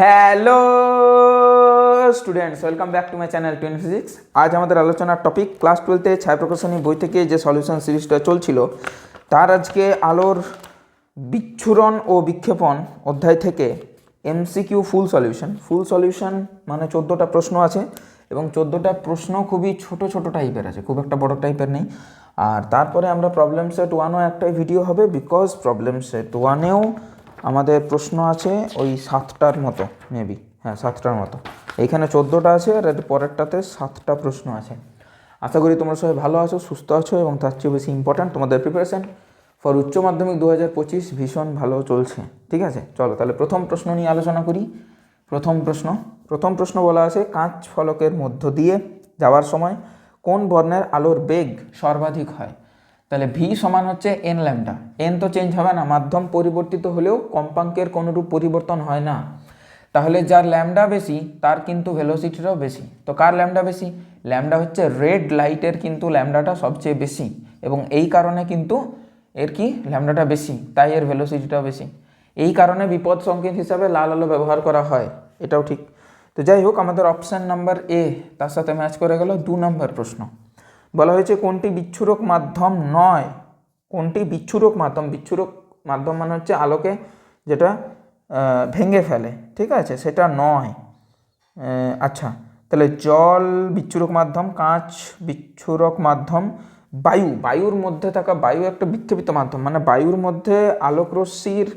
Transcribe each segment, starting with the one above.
Hello students welcome back to my channel Twain physics আজ আমাদের আলোচনার টপিক ক্লাস টুয়েলথে ছায়া প্রকাশনী বই থেকে যে সলিউশন সিরিজটা চলছিল, তার আজকে আলোর বিচ্ছুরণ ও বিক্ষেপণ অধ্যায় থেকে MCQ full solution full solution মানে চোদ্দোটা প্রশ্ন আছে এবং চোদ্দোটা প্রশ্ন খুবই ছোট ছোট টাইপের আছে, খুব একটা বড় টাইপের নেই। আর তারপরে আমরা প্রবলেম সেট ওয়ানও একটাই ভিডিও হবে বিকজ প্রবলেম সেট ওয়ানেও আমাদের প্রশ্ন আছে ওই সাতটার মতো মেবি হ্যাঁ সাতটার মতো। এইখানে চোদ্দোটা আছে আর পরেরটাতে সাতটা প্রশ্ন আছে। আশা করি তোমরা সবাই ভালো আছো, সুস্থ আছো এবং তার চেয়ে বেশি ইম্পর্ট্যান্ট তোমাদের প্রিপারেশন ফর উচ্চ মাধ্যমিক দু হাজার পঁচিশ ভীষণ ভালো চলছে। ঠিক আছে? চলো, তাহলে প্রথম প্রশ্ন নিয়ে আলোচনা করি। প্রথম প্রশ্ন প্রথম প্রশ্ন বলা আছে, কাঁচ ফলকের মধ্য দিয়ে যাওয়ার সময় কোন বর্ণের আলোর বেগ সর্বাধিক হয়? তাহলে ভি সমান হচ্ছে এন ল্যামডা এন তো চেঞ্জ হবে না, মাধ্যম পরিবর্তিত হলেও কম্পাঙ্কের কোনোরূপ পরিবর্তন হয় না। তাহলে যার ল্যামডা বেশি, তার কিন্তু ভেলোসিটিটাও বেশি। তো কার ল্যামডা বেশি? ল্যামডা হচ্ছে রেড লাইটের কিন্তু ল্যামডাটা সবচেয়ে বেশি। এবং এই কারণে কিন্তু এর কি? ল্যামডাটা বেশি, তাই এর ভেলোসিটিটাও বেশি। এই কারণে বিপদ সংকেত হিসাবে লাল আলো ব্যবহার করা হয়। এটাও ঠিক। তো যাই হোক, আমাদের অপশান নাম্বার এ তার সাথে ম্যাচ করে গেল দু নম্বর প্রশ্ন। বলা হয়েছে কোনটি বিচ্ছুরক মাধ্যম নয়? কোনটি বিচ্ছুরক মাধ্যম? বিচ্ছুরক মাধ্যম মানে হচ্ছে আলোকে যেটা ভেঙে ফেলে, ঠিক আছে? সেটা নয়। আচ্ছা তাহলে জল বিচ্ছুরক মাধ্যম, কাঁচ বিচ্ছুরক মাধ্যম, বায়ু। বায়ুর মধ্যে থাকা, বায়ু একটা বিক্ষেপিত মাধ্যম মানে বায়ুর মধ্যে আলোকরশ্মির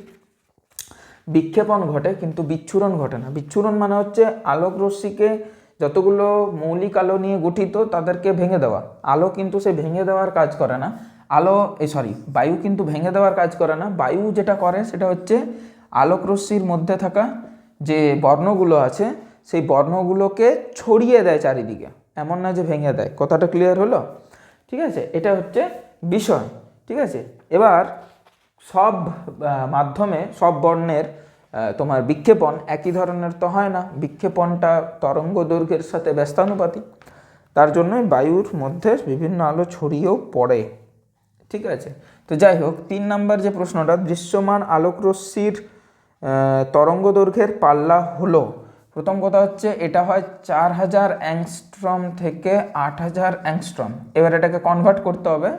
বিক্ষেপণ ঘটে, কিন্তু বিচ্ছুরণ ঘটে না। বিচ্ছুরণ মানে হচ্ছে আলোক রশ্মিকে যতগুলো মৌলিক আলো নিয়ে গঠিত তাদেরকে ভেঙে দেওয়া। আলো কিন্তু সে ভেঙে দেওয়ার কাজ করে না। আলো এই সরি বায়ু কিন্তু ভেঙে দেওয়ার কাজ করে না। বায়ু যেটা করে সেটা হচ্ছে আলোক রশ্মির মধ্যে থাকা যে বর্ণগুলো আছে, সেই বর্ণগুলোকে ছড়িয়ে দেয় চারিদিকে। এমন না যে ভেঙে দেয়। কথাটা ক্লিয়ার হলো? ঠিক আছে? এটা হচ্ছে বিষয়। ঠিক আছে? এবার সব মাধ্যমে, সব বর্ণের তোমার বিক্ষেপণ একই ধরনের তো হয় না। বিক্ষেপণটা তরঙ্গ দৈর্ঘ্যের সাথে ব্যস্তানুপাতিক। তার জন্যই বায়ুর মধ্যে বিভিন্ন আলো ছড়িয়েও পড়ে। ঠিক আছে? তো যাই হোক, তিন নাম্বার যে প্রশ্নটা, দৃশ্যমান আলোকরশ্মির তরঙ্গ দৈর্ঘ্যের পাল্লা হলো। প্রথম কথা হচ্ছে, এটা হয় চার হাজার অ্যাংস্ট্রম থেকে আট হাজার অ্যাংস্ট্রম। এবার এটাকে কনভার্ট করতে হবে।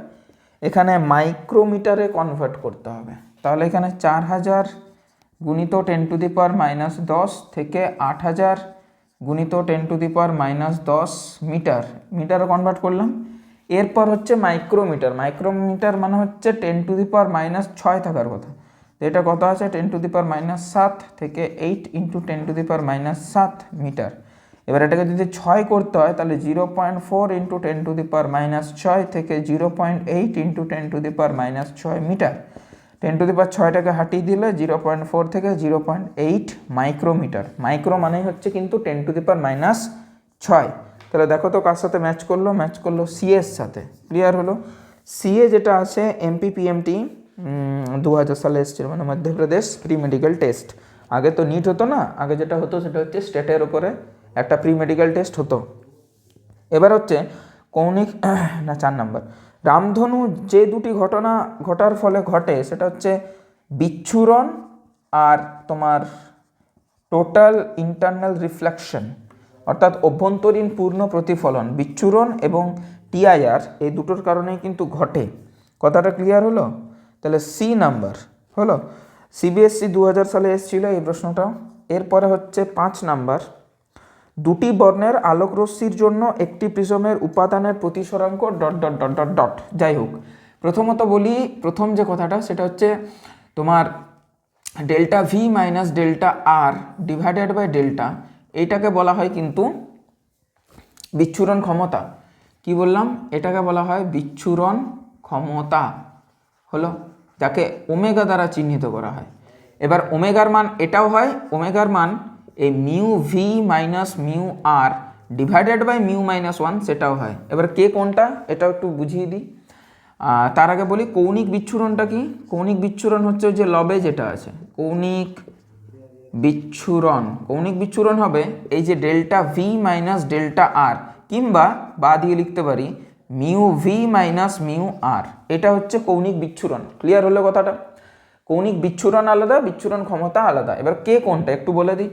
এখানে মাইক্রোমিটারে কনভার্ট করতে হবে। তাহলে এখানে চার হাজার গুণিত ten to the power minus দশ থেকে আট হাজার গুণিত ten to the power minus দশ মিটার। মিটারে কনভার্ট করলাম। এরপর হচ্ছে মাইক্রোমিটার মাইক্রোমিটার মানে হচ্ছে ten to the power minus ছয় থাকার কথা। তো এটা কত আছে? Ten to the power minus সাত থেকে eight into ten to the power minus সাত মিটার। এবার এটাকে যদি ছয় করতে হয়, তাহলে zero point four into ten to the power minus ছয় থেকে zero point eight into ten to the power minus ছয় metre. Ten to the power ছয়টাকে হাঁটিয়ে দিলে জিরো পয়েন্ট ফোর থেকে zero point eight micrometre. Micro মানেই হচ্ছে কিন্তু ten to the power minus ছয়। তাহলে দেখো তো কার সাথে ম্যাচ করল? ম্যাচ করল সিএর সাথে। ক্লিয়ার হলো? সিএ যেটা আছে এমপি পিএমটি দু হাজার সালে এসেছিল মানে মধ্যপ্রদেশ প্রি মেডিকেল টেস্ট। আগে তো নিট হতো না, আগে যেটা হতো সেটা হচ্ছে স্টেটের ওপরে একটা প্রি মেডিকেল টেস্ট হতো। এবার হচ্ছে কৌণিক, না, চার নাম্বার। রামধনু যে দুটি ঘটনা ঘটার ফলে ঘটে, সেটা হচ্ছে বিচ্ছুরণ আর তোমার টোটাল ইন্টারনাল রিফ্লেকশন অর্থাৎ অভ্যন্তরীণ পূর্ণ প্রতিফলন, বিচ্ছুরণ এবং টিআইআর এই দুটোর কারণেই কিন্তু ঘটে। কথাটা ক্লিয়ার হলো? তাহলে সি নাম্বার হলো? সিবিএসসি দু হাজার সালে এসেছিল এই প্রশ্নটা এরপরে হচ্ছে পাঁচ নাম্বার দুটি বর্ণের আলোক রশ্মির জন্য একটি প্রিজমের উপাদানের প্রতিসরাঙ্ক dot dot dot dot dot. যাই হোক, প্রথমত বলি, প্রথম যে কথাটা, সেটা হচ্ছে তোমার delta V minus delta R divided by delta এইটাকে বলা হয় কিন্তু বিচ্ছুরণ ক্ষমতা। কি বললাম? এটাকে বলা হয় বিচ্ছুরণ ক্ষমতা। হলো, যাকে ওমেগা দ্বারা চিহ্নিত করা হয়। এবার ওমেগার মান এটাও হয়, ওমেগার মান এই mu V minus mu R divided by mu minus one সেটাও হয়। এবার কে কোনটা, এটাও একটু বুঝিয়ে দিই। তার আগে বলি কৌণিক বিচ্ছুরণটা কি? কৌণিক বিচ্ছুরণ হচ্ছে যে লবে যেটা আছে। কৌণিক বিচ্ছুরণ। কৌণিক বিচ্ছুরণ হবে এই যে delta V minus delta R কিংবা বা দিয়ে লিখতে পারি mu V minus mu R এটা হচ্ছে কৌণিক বিচ্ছুরণ। ক্লিয়ার হলো কথাটা? কৌণিক বিচ্ছুরণ আলাদা, বিচ্ছুরণ ক্ষমতা আলাদা। এবার কে কোনটা একটু বলে দিই।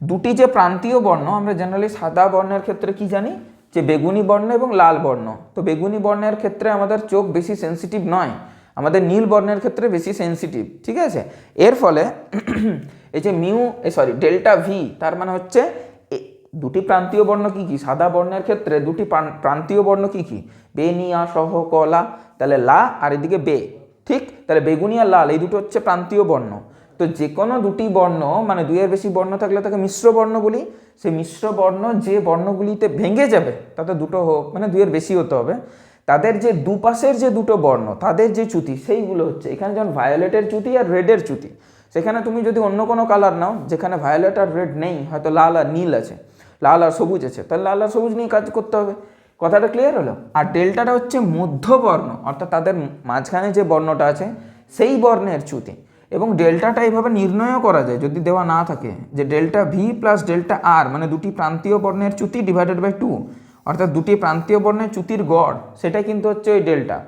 দুটি যে প্রান্তীয় বর্ণ, আমরা জেনারেলি সাদা বর্ণের ক্ষেত্রে কি জানি? যে বেগুনি বর্ণ এবং লাল বর্ণ। তো বেগুনি বর্ণের ক্ষেত্রে আমাদের চোখ বেশি সেন্সিটিভ নয়, আমাদের নীল বর্ণের ক্ষেত্রে বেশি সেন্সিটিভ ঠিক আছে? এর ফলে এই যে mu, uh sorry delta V, তার মানে হচ্ছে দুটি প্রান্তীয় বর্ণ কি কি? সাদা বর্ণের ক্ষেত্রে দুটি প্রান্তীয় বর্ণ কি কি? বে নিয়া সহ কলা তাহলে লা আর এদিকে বে, ঠিক? তাহলে বেগুনি আর লাল, এই দুটো হচ্ছে প্রান্তীয় বর্ণ। তো যে কোনো দুটি বর্ণ মানে দুইয়ের বেশি বর্ণ থাকলে তাকে মিশ্র বর্ণ বলি, সেই মিশ্র বর্ণ যে বর্ণগুলিতে ভেঙে যাবে, তাতে দুটো হোক মানে দুইয়ের বেশি হতে হবে। তাদের যে দুপাশের যে দুটো বর্ণ, তাদের যে চ্যুতি সেইগুলো হচ্ছে, এখানে যেমন ভায়োলেটের চ্যুতি আর রেডের চ্যুতি সেখানে তুমি যদি অন্য কোনো কালার নাও, যেখানে ভায়োলেট আর রেড নেই, হয়তো লাল আর নীল আছে, লাল আর সবুজ আছে, তাহলে লাল আর সবুজ নিয়ে কাজ করতে হবে। কথাটা ক্লিয়ার হলো? আর ডেল্টাটা হচ্ছে মধ্যবর্ণ, অর্থাৎ তাদের মাঝখানে যে বর্ণটা আছে, সেই বর্ণের চ্যুতি এবং ডেল্টাটা এইভাবে নির্ণয়ও করা যায় যদি দেওয়া না থাকে। যে delta V plus delta R মানে দুটি প্রান্তীয় বর্ণের চ্যুতি ডিভাইডেড বাই টু অর্থাৎ দুটি প্রান্তীয় বর্ণের চ্যুতির গড় সেটাই কিন্তু হচ্ছে ওই ডেল্টা।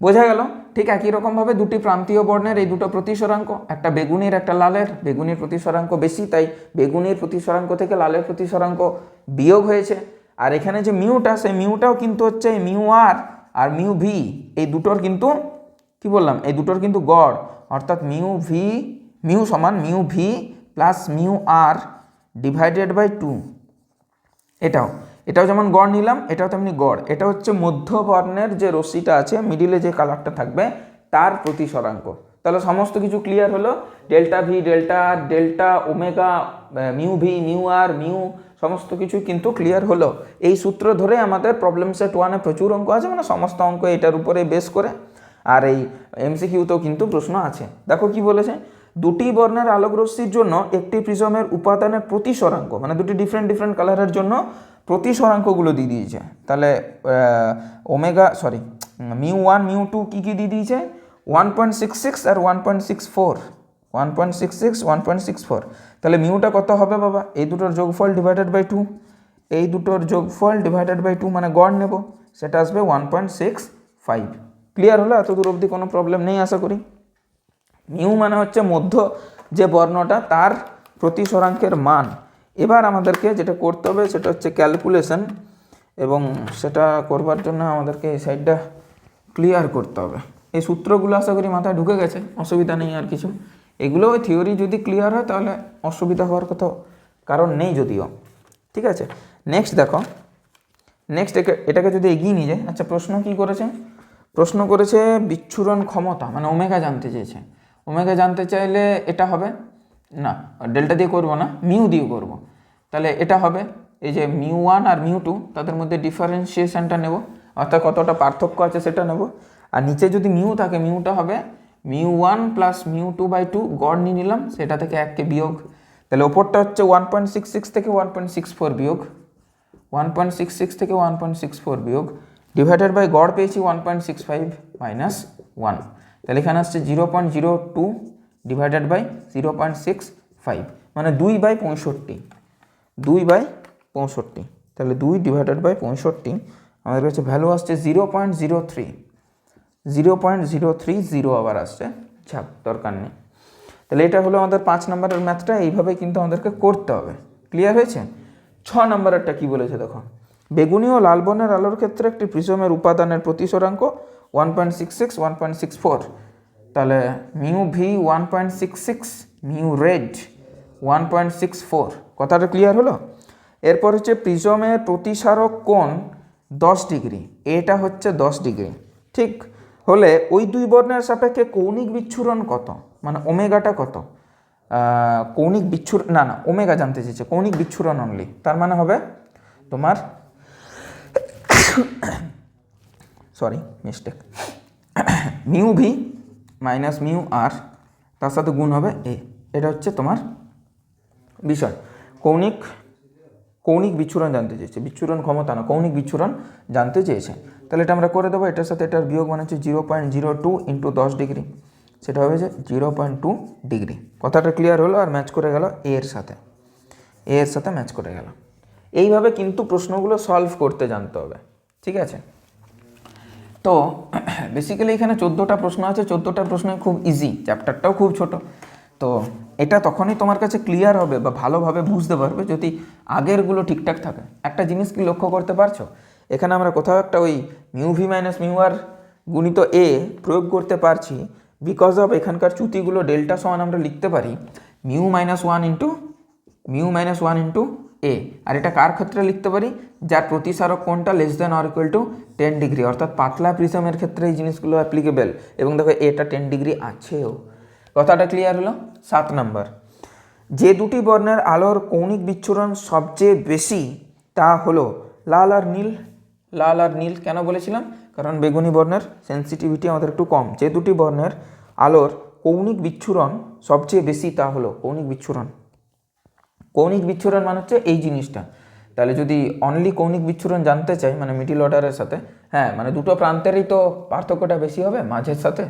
বোঝা গেল? ঠিক একই রকমভাবে দুটি প্রান্তীয় বর্ণের এই দুটো প্রতিসরাঙ্ক, একটা বেগুনির, একটা লালের। বেগুনির প্রতিসরাঙ্ক বেশি, তাই বেগুনির প্রতিসরাঙ্ক থেকে লালের প্রতিসরাঙ্ক বিয়োগ হয়েছে। আর এখানে যে মিউটা, সেই মিউটাও কিন্তু হচ্ছে মিউ আর আর মিউ ভি এই দুটোর কিন্তু, কি বললাম? এই দুটোর কিন্তু গড়। অর্থাৎ মিউ ভি মিউ সমান mu V plus mu R divided by two এটাও এটাও যেমন গড় নিলাম, এটাও তেমনি গড়। এটা হচ্ছে মধ্যবর্ণের যে রশ্মিটা আছে মিডিলে যে কালারটা থাকবে, তার প্রতিসরাঙ্ক। তাহলে সমস্ত কিছু ক্লিয়ার হলো? Delta V delta delta omega mu V mu R mu, সমস্ত কিছু কিন্তু ক্লিয়ার হলো। এই সূত্র ধরে আমাদের প্রবলেম সেট ওয়ানে প্রচুর অঙ্ক আছে মানে সমস্ত অঙ্ক এটার উপরে বেস করে। আর এই এমসিকিউতেও কিন্তু প্রশ্ন আছে। দেখো কি বলেছে? দুটি বর্ণের আলোক রশ্মির জন্য একটি প্রিজমের উপাদানের প্রতিসরাঙ্ক মানে দুটি ডিফারেন্ট ডিফারেন্ট কালারের জন্য প্রতিসরাঙ্কগুলো দিয়ে দিয়েছে। তাহলে omega sorry mu one mu two কী কী দিয়ে দিয়েছে? ওয়ান পয়েন্ট সিক্স সিক্স আর one point six four one point six six one point six four তাহলে মিউটা কত হবে বাবা? এই দুটোর যোগফল ডিভাইডেড বাই টু এই দুটোর যোগফল ডিভাইডেড বাই টু মানে গড় নেব। সেটা আসবে one point six five clear হলো? এত দূর অবধি কোনো প্রবলেম নেই, আশা করি। মিউ মানে হচ্ছে মধ্য, যে বর্ণটা তার প্রতিসরাঙ্কের মান। এবার আমাদেরকে যেটা করতে হবে, সেটা হচ্ছে ক্যালকুলেশন এবং সেটা করবার জন্য আমাদেরকে এই সাইডটা ক্লিয়ার করতে হবে। এই সূত্রগুলো আশা করি মাথায় ঢুকে গেছে, অসুবিধা নেই আর কিছু। এগুলো ওই থিওরি যদি ক্লিয়ার হয়, তাহলে অসুবিধা হওয়ার কথা কারণ নেই যদিও। ঠিক আছে? নেক্সট দেখো। নেক্সট এটাকে যদি এগিয়ে নিয়ে যায় আচ্ছা প্রশ্ন কী করেছে? প্রশ্ন করেছে বিচ্ছুরণ ক্ষমতা মানে ওমেগা জানতে চেয়েছে। ওমেগা জানতে চাইলে এটা হবে? না, ডেল্টা দিয়ে করব না, মিউ দিয়ে করব। তাহলে এটা হবে, এই যে মিউ ওয়ান আর মিউ টু, তাদের মধ্যে ডিফারেন্সিয়েশনটা নেব, অর্থাৎ কতটা পার্থক্য আছে সেটা নেব। আর নিচে যদি মিউ থাকে, মিউটা হবে mu one plus mu two by two গড় নিয়ে নিলাম, সেটা থেকে এককে বিয়োগ। তাহলে ওপরটা হচ্ছে ওয়ান পয়েন্ট সিক্স সিক্স থেকে ওয়ান পয়েন্ট সিক্স ফোর বিয়োগ। ওয়ান পয়েন্ট সিক্স সিক্স থেকে ওয়ান পয়েন্ট সিক্স ফোর বিয়োগ। ডিভাইডেড বাই গড় পেয়েছি one point six five minus one তাহলে এখানে আসছে zero point zero two divided by zero point six five মানে দুই বাই পঁয়ষট্টি, দুই বাই পঁয়ষট্টি। তাহলে দুই ডিভাইডেড বাই পঁয়ষট্টি, আমাদের কাছে ভ্যালু আসছে zero point zero three zero point zero three zero আবার আসছে, ছাপ, দরকার নেই। তাহলে এটা হলো আমাদের পাঁচ নম্বরের ম্যাথটা এইভাবে কিন্তু আমাদেরকে করতে হবে। ক্লিয়ার হয়েছে? ছ নম্বরেরটা কি বলেছে দেখো? বেগুনি ও লাল বর্ণের আলোর ক্ষেত্রে একটি প্রিজমের উপাদানের প্রতিসরাঙ্ক one point six six one point six four তাহলে mu V one point six six mu red one point six four কথাটা ক্লিয়ার হলো? এরপর হচ্ছে প্রিজমের প্রতিসারক কোণ দশ ডিগ্রি, এটা হচ্ছে দশ ডিগ্রি। ঠিক হলে ওই দুই বর্ণের সাপেক্ষে কৌণিক বিচ্ছুরণ কত? মানে ওমেগাটা কত? কৌণিক বিচ্ছুর না না, ওমেগা জানতে চেয়েছে, কৌণিক বিচ্ছুরণ অনলি তার মানে হবে তোমার sorry mistake mu V minus mu R, তার সাথে গুণ হবে এ। এটা হচ্ছে তোমার বিষয়। কৌণিক কৌণিক বিচ্ছুরণ জানতে চেয়েছে। বিচ্ছুরণ ক্ষমতা না, কৌণিক বিচ্ছুরণ জানতে চেয়েছে। তাহলে এটা আমরা করে দেবো, এটার সাথে এটার বিয়োগ মানে হচ্ছে zero point zero two into দশ ডিগ্রি। সেটা হবে যে জিরো পয়েন্ট টু ডিগ্রি। কথাটা ক্লিয়ার হলো আর ম্যাচ করে গেল এর সাথে। এর সাথে ম্যাচ করে গেল। এইভাবে কিন্তু প্রশ্নগুলো সলভ করতে জানতে হবে। ঠিক আছে? তো বেসিক্যালি এখানে চোদ্দোটা প্রশ্ন আছে। চোদ্দোটা প্রশ্ন খুব ইজি চ্যাপ্টারটাও খুব ছোট। তো, এটা তখনই তোমার কাছে ক্লিয়ার হবে বা ভালোভাবে বুঝতে পারবে যদি আগেরগুলো ঠিকঠাক থাকে। একটা জিনিস কি লক্ষ্য করতে পারছ? এখানে আমরা কোথাও একটা ওই mu V minus mu R গুণিত এ প্রয়োগ করতে পারছি বিকজ অফ এখানকার চ্যুতিগুলো ডেল্টা সমান আমরা লিখতে পারি। Mu minus one into mu minus one into A আর এটা কার ক্ষেত্রে লিখতে পারি? যার প্রতিসারক কোণটা less than or equal to ten degree অর্থাৎ পাতলা প্রিজমের ক্ষেত্রে এই জিনিসগুলো অ্যাপ্লিকেবল এবং দেখো এটা টেন ডিগ্রি আছেও। কথাটা ক্লিয়ার হলো? সাত নাম্বার। যে দুটি বর্ণের আলোর কৌণিক বিচ্ছুরণ সবচেয়ে বেশি, তা হলো লাল আর নীল। লাল আর নীল কেন বলেছিলাম? কারণ বেগুনি বর্ণের সেন্সিটিভিটি আমাদের একটু কম। যে দুটি বর্ণের আলোর কৌণিক বিচ্ছুরণ সবচেয়ে বেশি, তা হলো কৌণিক বিচ্ছুরণ। কৌণিক বিচ্ছুরণ মানে হচ্ছে এই জিনিসটা। তাহলে যদি অনলি কৌণিক বিচ্ছুরণ জানতে চাই মানে মিডিল অর্ডারের সাথে হ্যাঁ মানে দুটো প্রান্তেরই তো পার্থক্যটা বেশি হবে, মাঝের সাথে?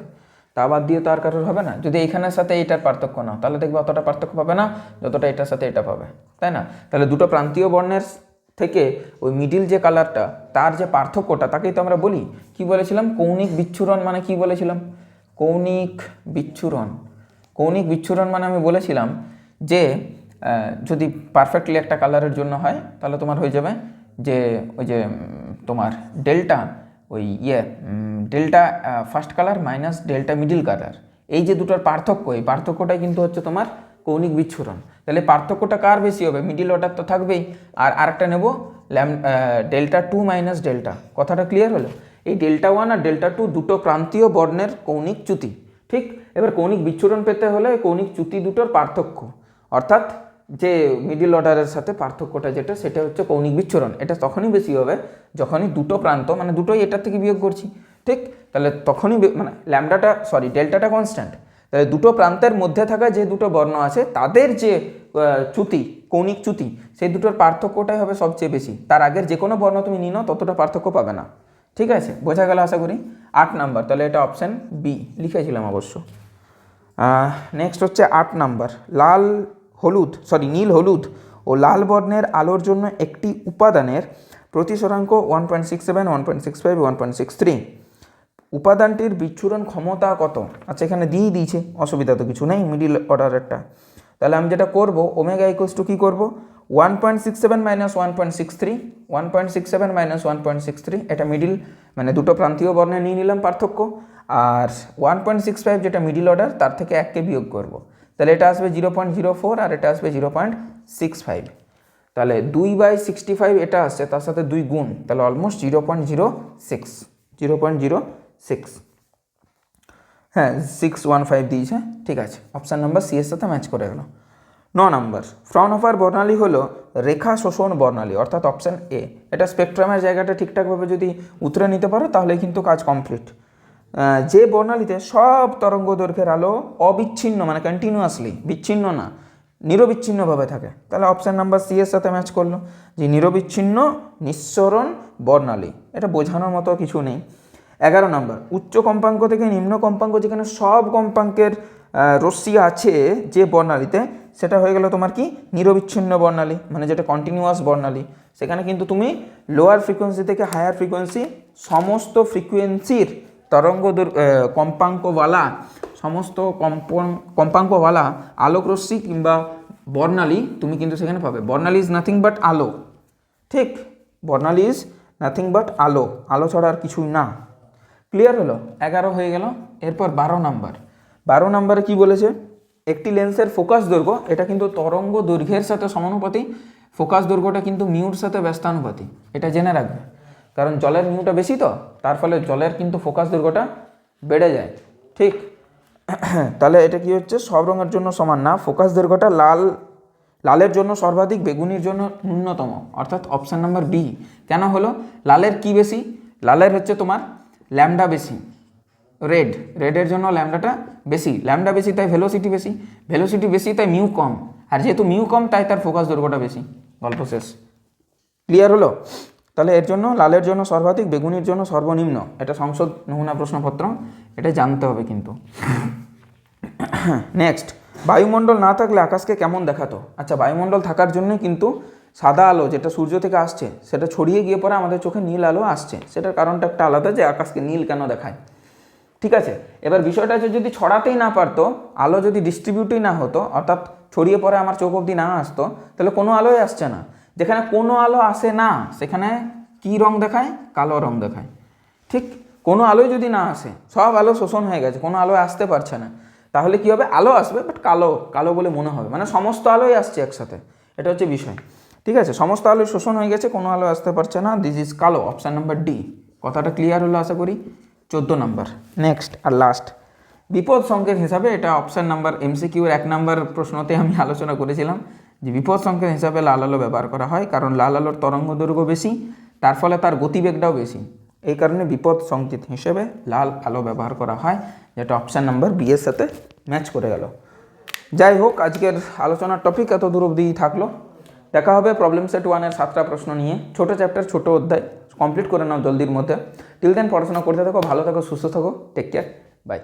তা বাদ দিয়ে তো আর কারোর হবে না। যদি এইখানের সাথে এইটার পার্থক্য নাও, তাহলে দেখবে অতটা পার্থক্য পাবে না, যতটা এটার সাথে এটা পাবে। তাই না? তাহলে দুটো প্রান্তীয় বর্ণের থেকে ওই মিডিল যে কালারটা তার যে পার্থক্যটা, তাকেই তো আমরা বলি। কি বলেছিলাম? কৌণিক বিচ্ছুরণ মানে কি বলেছিলাম? কৌণিক বিচ্ছুরণ। কৌণিক বিচ্ছুরণ মানে আমি বলেছিলাম যে যদি পারফেক্টলি একটা কালারের জন্য হয়, তাহলে তোমার হয়ে যাবে যে ওই যে তোমার ডেল্টা ওই ইয়ে delta first colour minus delta middle colour এই যে দুটোর পার্থক্য, এই পার্থক্যটাই কিন্তু হচ্ছে তোমার কৌণিক বিচ্ছুরণ। তাহলে পার্থক্যটা কার বেশি হবে? মিডিল অর্ডার তো থাকবেই। আর আরেকটা নেব, ল্যাম ডেল্টা টু মাইনাস ডেল্টা কথাটা ক্লিয়ার হলো? এই ডেল্টা ওয়ান আর ডেল্টা টু দুটো প্রান্তীয় বর্ণের কৌণিক চ্যুতি। ঠিক? এবার কৌণিক বিচ্ছুরণ পেতে হলে কৌণিক চ্যুতি দুটোর পার্থক্য। অর্থাৎ যে মিডিল অর্ডারের সাথে পার্থক্যটা যেটা, সেটা হচ্ছে কৌণিক বিচ্ছুরণ। এটা তখনই বেশি হবে যখনই দুটো প্রান্ত মানে দুটোই এটার থেকে বিয়োগ করছি, ঠিক? তাহলে তখনই মানে ল্যামডাটা সরি ডেল্টাটা কনস্ট্যান্ট তাহলে দুটো প্রান্তের মধ্যে থাকা যে দুটো বর্ণ আছে, তাদের যে চ্যুতি, কৌণিক চ্যুতি, সেই দুটোর পার্থক্যটাই হবে সবচেয়ে বেশি। তার আগের যে কোনো বর্ণ তুমি নিনো, ততটা পার্থক্য পাবে না। ঠিক আছে? বোঝা গেল আশা করি? আট নাম্বার, তাহলে এটা অপশান বি লিখেছিলাম অবশ্য। নেক্সট হচ্ছে আট নাম্বার, লাল হলুদ সরি নীল হলুদ ও লাল বর্ণের আলোর জন্য একটি উপাদানের প্রতিসরাঙ্ক one point six seven one point six five one point six three উপাদানটির বিচ্ছুরণ ক্ষমতা কত? আচ্ছা এখানে দিয়েই দিয়েছে, অসুবিধা তো কিছু নেই মিডিল অর্ডারেরটা তাহলে আমি যেটা করব ওমেগা ইকোয়াস টু কী করব? One point six seven minus one point six three one point six seven minus one point six three এটা মিডিল মানে দুটো প্রান্তীয় বর্ণে নিয়ে নিলাম পার্থক্য। আর ওয়ান পয়েন্ট সিক্স ফাইভ যেটা মিডিল অর্ডার তার থেকে এককে বিয়োগ করব। তাহলে এটা আসবে জিরো পয়েন্ট জিরো ফোর আর এটা আসবে জিরো পয়েন্ট সিক্স ফাইভ তাহলে দুই বাই সিক্সটি ফাইভ এটা আসছে, তার সাথে দুই গুণ, তাহলে almost zero point zero six zero point zero six হ্যাঁ সিক্স ওয়ান ফাইভ দিয়েছে, ঠিক আছে অপশান নাম্বার সি এর সাথে ম্যাচ করে গেল। ন নাম্বার ফ্রনহফার বর্ণালী হলো রেখা শোষণ বর্ণালী, অর্থাৎ অপশান এ এটা স্পেকট্রামের জায়গাটা ঠিকঠাকভাবে যদি উতরে নিতে পারো, তাহলে কিন্তু কাজ কমপ্লিট যে বর্ণালীতে সব তরঙ্গ দৈর্ঘ্যের আলো অবিচ্ছিন্ন মানে কন্টিনিউয়াসলি বিচ্ছিন্ন না, নিরবিচ্ছিন্নভাবে থাকে। তাহলে অপশান নাম্বার সি এর সাথে ম্যাচ করল যে নিরবিচ্ছিন্ন, নিঃসরণ, বর্ণালী। এটা বোঝানোর মতো কিছু নেই। এগারো নম্বর, উচ্চ কম্পাঙ্ক থেকে নিম্ন কম্পাঙ্ক যেখানে সব কম্পাঙ্কের রশ্মি আছে যে বর্ণালীতে, সেটা হয়ে গেল তোমার কি? নিরবিচ্ছিন্ন বর্ণালী মানে যেটা কন্টিনিউয়াস বর্ণালী। সেখানে কিন্তু তুমি লোয়ার ফ্রিকোয়েন্সি থেকে হায়ার ফ্রিকোয়েন্সি সমস্ত ফ্রিকোয়েন্সির তরঙ্গ দৈর- কম্পাঙ্কওয়ালা, সমস্ত কম্পন, কম্পাঙ্কওয়ালা আলোক রশ্মি কিংবা বর্ণালী, তুমি কিন্তু সেখানে পাবে। বর্ণালী ইজ নাথিং বাট আলো। ঠিক, বর্ণালী ইজ নাথিং বাট আলো। আলো ছাড়া আর কিছুই না। ক্লিয়ার হলো? এগারো হয়ে গেল। এরপর বারো নাম্বার বারো নাম্বারে কি বলেছে? একটি লেন্সের ফোকাস দৈর্ঘ্য, এটা কিন্তু তরঙ্গ দৈর্ঘ্যের সাথে সমানুপাতি ফোকাস দৈর্ঘ্যটা কিন্তু মিউর সাথে ব্যস্তানুপাতি এটা জেনে রাখবে। কারণ জলের মিউটা বেশি তো, তার ফলে জলের কিন্তু ফোকাস দৈর্ঘ্যটা বেড়ে যায়। ঠিক? তাহলে এটা কি হচ্ছে? সব রঙের জন্য সমান না, ফোকাস দৈর্ঘ্যটা লাল, লালের জন্য সর্বাধিক, বেগুনির জন্য ন্যূনতম। অর্থাৎ অপশান নাম্বার বি কেন হলো? লালের কি বেশি? লালের হচ্ছে তোমার ল্যামডা বেশি। রেড রেডের জন্য ল্যামডাটা বেশি। ল্যামডা বেশি, তাই ভেলোসিটি বেশি। ভেলোসিটি বেশি, তাই মিউ কম। আর যেহেতু মিউ কম, তাই তার ফোকাস দৈর্ঘ্যটা বেশি। গল্প শেষ। ক্লিয়ার হলো? তাহলে এর জন্য, লালের জন্য সর্বাধিক, বেগুনির জন্য সর্বনিম্ন, এটা সংসদ নমুনা প্রশ্নপত্র, এটা জানতে হবে কিন্তু। নেক্সট বায়ুমণ্ডল না থাকলে আকাশকে কেমন দেখাতো? আচ্ছা বায়ুমণ্ডল থাকার জন্য কিন্তু সাদা আলো যেটা সূর্য থেকে আসছে, সেটা ছড়িয়ে গিয়ে পরে আমাদের চোখে নীল আলো আসছে। সেটার কারণটা একটা আলাদা যে আকাশকে নীল কেন দেখায়। ঠিক আছে? এবার বিষয়টা হচ্ছে, যদি ছড়াতেই না পারতো, আলো যদি ডিস্ট্রিবিউটই না হতো, অর্থাৎ ছড়িয়ে পরে আমার চোখ অবধি না আসতো, তাহলে কোনো আলোই আসছে না। যেখানে কোনো আলো আসে না, সেখানে কি রং দেখায়? কালো রং দেখায়। ঠিক কোনো আলোই যদি না আসে, সব আলো শোষণ হয়ে গেছে, কোনো আলো আসতে পারছে না, তাহলে কি হবে? আলো আসবে বাট কালো কালো বলে মনে হবে। মানে সমস্ত আলোই আসছে একসাথে। এটা হচ্ছে বিষয়। ঠিক আছে? সমস্ত আলো শোষণ হয়ে গেছে, কোনো আলো আসতে পারছে না। দিস ইজ কালো অপশান নাম্বার ডি কথাটা ক্লিয়ার হলো আশা করি? চোদ্দ নাম্বার। নেক্সট আর লাস্ট বিপদ সংকেত হিসাবে এটা অপশান নাম্বার এমসিকিউর এক নাম্বার প্রশ্নতে আমি আলোচনা করেছিলাম। যে বিপদ সংকেত হিসাবে লাল আলো ব্যবহার করা হয়, কারণ লাল আলোর তরঙ্গ দৈর্ঘ্য বেশি, তার ফলে তার গতিবেগটাও বেশি। এই কারণে বিপদ সংকেত হিসেবে লাল আলো ব্যবহার করা হয়, যেটা অপশান নাম্বার বি এর সাথে ম্যাচ করে গেল। যাই হোক, আজকের আলোচনার টপিক এত দূর অবধি থাকল। দেখা হবে প্রবলেম সেট ওয়ানের সাতটা প্রশ্ন নিয়ে। ছোট চ্যাপ্টার ছোট অধ্যায় কমপ্লিট করে নাও জলদির মধ্যে। টিল দেন পড়াশোনা করতে থাকো, ভালো থাকো, সুস্থ থাকো টেক কেয়ার বাই